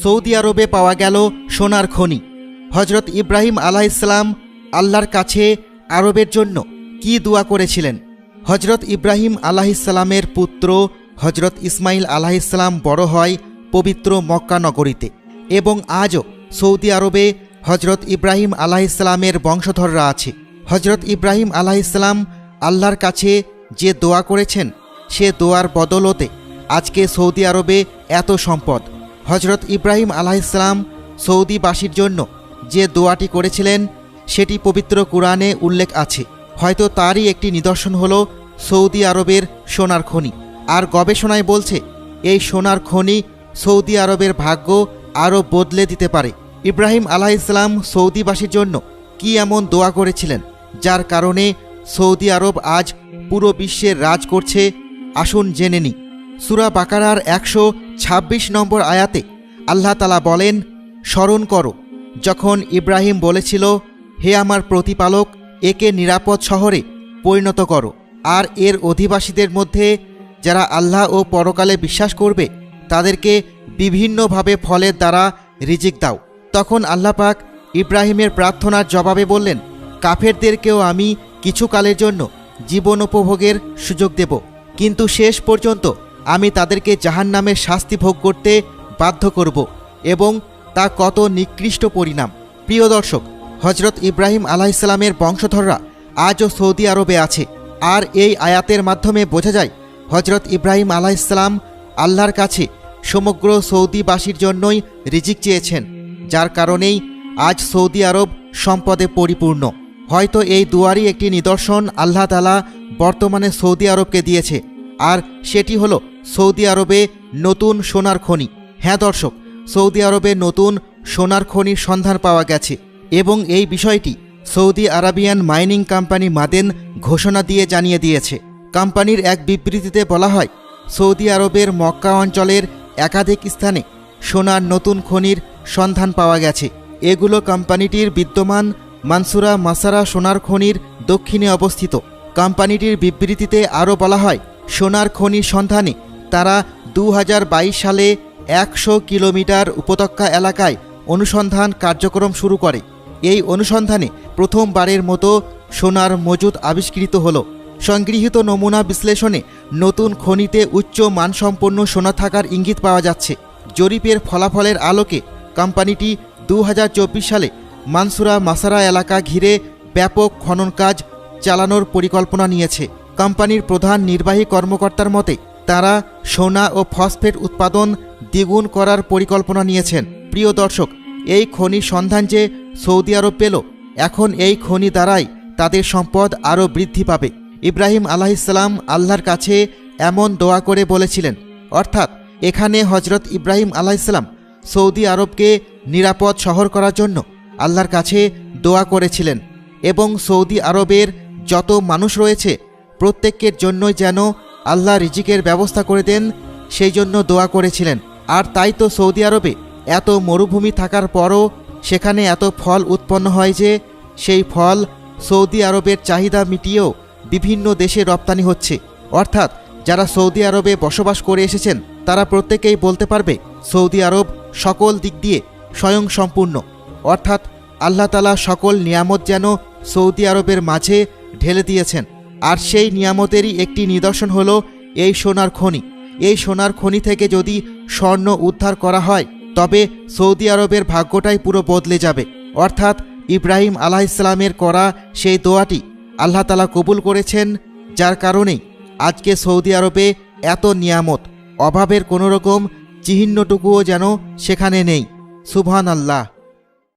Saudi আরবে পাওয়া গেল সোনার খনি। হজরত ইব্রাহিম আলাহ ইসলাম আল্লাহর কাছে আরবের জন্য কি দোয়া করেছিলেন? হজরত ইব্রাহিম আলাহ ইসলামের পুত্র হজরত ইসমাইল আলাহ ইসলাম বড় হয় পবিত্র মক্কা নগরীতে এবং আজও সৌদি আরবে হজরত ইব্রাহিম আলাহ ইসলামের বংশধররা আছে। হজরত ইব্রাহিম আলাহ ইসলাম আল্লাহর কাছে যে দোয়া করেছেন, সে দোয়ার বদলতে আজকে সৌদি আরবে এত সম্পদ। হজরত ইব্রাহিম আলাহ ইসলাম সৌদিবাসীর জন্য যে দোয়াটি করেছিলেন, সেটি পবিত্র কোরআনে উল্লেখ আছে। হয়তো তারই একটি নিদর্শন হল সৌদি আরবের সোনার খনি। আর গবেষণায় বলছে, এই সোনার খনি সৌদি আরবের ভাগ্য আরও বদলে দিতে পারে। ইব্রাহিম আলাহ ইসলাম সৌদিবাসীর জন্য কি এমন দোয়া করেছিলেন, যার কারণে সৌদি আরব আজ পুরো বিশ্বের রাজ করছে, আসুন জেনে নি সুরা বাকারার একশো ছাব্বিশ নম্বর আয়াতে আল্লাহ তালা বলেন, স্মরণ করো, যখন ইব্রাহিম বলেছিল, হে আমার প্রতিপালক, একে নিরাপদ শহরে পরিণত করো, আর এর অধিবাসীদের মধ্যে যারা আল্লাহ ও পরকালে বিশ্বাস করবে, তাদেরকে বিভিন্নভাবে ফলের দ্বারা রিজিক দাও তখন আল্লাহ পাক ইব্রাহিমের প্রার্থনার জবাবে বললেন, কাফেরদেরকেও আমি কিছুকালের জন্য জীবন উপভোগের সুযোগ দেব, কিন্তু শেষ পর্যন্ত আমি তাদেরকে জাহান্নামের শাস্তি ভোগ করতে বাধ্য করব এবং তা কত নিকৃষ্ট পরিণাম। প্রিয় দর্শক হজরত ইব্রাহিম আলাইসালামের বংশধররা আজও সৌদি আরবে আছে। আর এই আয়াতের মাধ্যমে বোঝা যায় হজরত ইব্রাহিম আলাইসালাম আল্লাহর কাছে সমগ্র সৌদিবাসীর জন্যই রিজিক চেয়েছেন, যার কারণেই আজ সৌদি আরব সম্পদে পরিপূর্ণ। হয়তো এই দুয়ারই একটি নিদর্শন আল্লাহ তালা বর্তমানে সৌদি আরবকে দিয়েছে। আর সেটি হলো সৌদি আরবে নতুন সোনার খনি। হ্যাঁ দর্শক, সৌদি আরবে নতুন সোনার খনির সন্ধান পাওয়া গেছে এবং এই বিষয়টি Saudi Arabian mining company Maaden ঘোষণা দিয়ে জানিয়ে দিয়েছে। কোম্পানির এক বিবৃতিতে বলা হয়, সৌদি আরবের মক্কা অঞ্চলের একাধিক স্থানে সোনার নতুন খনির সন্ধান পাওয়া গেছে। এগুলো কোম্পানিটির বিদ্যমান মানসুরা মাসারা সোনার খনির দক্ষিণে অবস্থিত। কোম্পানিটির বিবৃতিতে আরও বলা হয়, সোনার খনির সন্ধানে তারা দু হাজার বাইশ সালে একশো কিলোমিটার উপত্যকা এলাকায় অনুসন্ধান কার্যক্রম শুরু করে। এই অনুসন্ধানে প্রথমবারের মতো সোনার মজুদ আবিষ্কৃত হল। সংগৃহীত নমুনা বিশ্লেষণে নতুন খনিতে উচ্চ মানসম্পন্ন সোনা থাকার ইঙ্গিত পাওয়া যাচ্ছে। জরিপের ফলাফলের আলোকে কোম্পানিটি দু হাজার চব্বিশ সালে মানসুরা মাসারা এলাকা ঘিরে ব্যাপক খনন কাজ চালানোর পরিকল্পনা নিয়েছে। কোম্পানির প্রধান নির্বাহী কর্মকর্তার মতে তারা সোনা ও ফসফেট উৎপাদন দ্বিগুণ করার পরিকল্পনা নিয়েছেন। প্রিয় দর্শক, এই খনির সন্ধান যে সৌদি আরব পেল, এখন এই খনি দ্বারাই তাদের সম্পদ আরও বৃদ্ধি পাবে। ইব্রাহিম আলাহিসাল্লাম আল্লাহর কাছে এমন দোয়া করে বলেছিলেন, অর্থাৎ এখানে হজরত ইব্রাহিম আলাহিসাল্লাম সৌদি আরবকে নিরাপদ শহর করার জন্য আল্লাহর কাছে দোয়া করেছিলেন এবং সৌদি আরবের যত মানুষ রয়েছে, প্রত্যেকের জন্যই যেন আল্লাহ রিজিকের ব্যবস্থা করে দেন, সেই জন্য দোয়া করেছিলেন। আর তাই তো সৌদি আরবে এত মরুভূমি থাকার পরও সেখানে এত ফল উৎপন্ন হয় যে, সেই ফল সৌদি আরবের চাহিদা মিটিয়েও বিভিন্ন দেশে রপ্তানি হচ্ছে। অর্থাৎ যারা সৌদি আরবে বসবাস করে এসেছেন, তারা প্রত্যেকেই বলতে পারবে, সৌদি আরব সকল দিক দিয়ে স্বয়ং সম্পূর্ণ অর্থাৎ আল্লাহ তালা সকল নিয়ামত যেন সৌদি আরবের মাঝে ঢেলে দিয়েছেন। আর সেই নিয়ামতেরই একটি নিদর্শন হলো এই সোনার খনি। এই সোনার খনি থেকে যদি স্বর্ণ উদ্ধার করা হয়, তবে সৌদি আরবের ভাগ্যটাই পুরো বদলে যাবে। অর্থাৎ ইব্রাহিম আলাহ ইসলামের করা সেই দোয়াটি আল্লাহ তালা কবুল করেছেন, যার কারণেই আজকে সৌদি আরবে এত নিয়ামত। অভাবের কোনো রকম চিহ্নটুকুও যেন সেখানে নেই। সুবহান আল্লাহ